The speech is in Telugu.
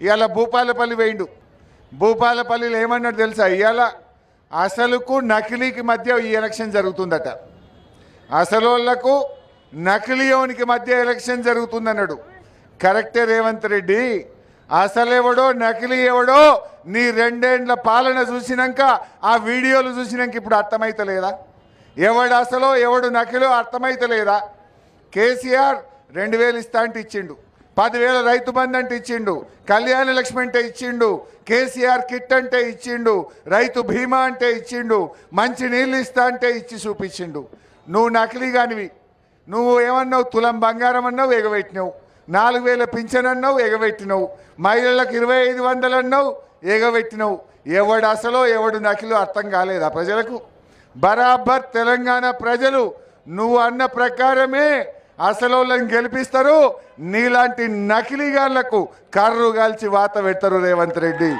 ఇవాళ భూపాలపల్లి వేయండు భూపాలపల్లిలో ఏమన్నాడు తెలుసా? ఇవాళ అసలుకు నకిలీకి మధ్య ఈ ఎలక్షన్ జరుగుతుందట. అసలోళ్ళకు నకిలీయోనికి మధ్య ఎలక్షన్ జరుగుతుందన్నాడు. కరెక్టే రేవంత్ రెడ్డి. అసలెవడో నకిలీ ఎవడో నీ రెండేండ్ల పాలన చూసినాక ఆ వీడియోలు చూసినాక ఇప్పుడు అర్థమైతలేదా? ఎవడు అసలో ఎవడు నకిలో అర్థమైతలేదా? కేసీఆర్ రెండు వేలు ఇస్తా అంటే ఇచ్చిండు. పదివేల రైతు బంధు అంటే ఇచ్చిండు కళ్యాణ లక్ష్మి అంటే ఇచ్చిండు కేసీఆర్ కిట్ అంటే ఇచ్చిండు రైతు బీమా అంటే ఇచ్చిండు మంచి నీళ్ళు ఇస్తా అంటే ఇచ్చి చూపించిండు. నువ్వు నకిలీ కానివి నువ్వు ఏమన్నావు? తులం బంగారం అన్నావు ఎగబెట్టినావు నాలుగు వేల పింఛన్ అన్నావు ఎగబెట్టినావు మహిళలకు ఇరవై ఐదు వందలు అన్నావు ఎగబెట్టినావు ఎవడు అసలో ఎవడు నకిలో అర్థం కాలేదా ప్రజలకు? బరాబర్ తెలంగాణ ప్రజలు నువ్వు అన్న ప్రకారమే అసలోళ్ళని గెలిపిస్తారు. నీలాంటి నకిలీగాళ్ళకు కర్రు కాల్చి వాత పెడతారు రేవంత్ రెడ్డి.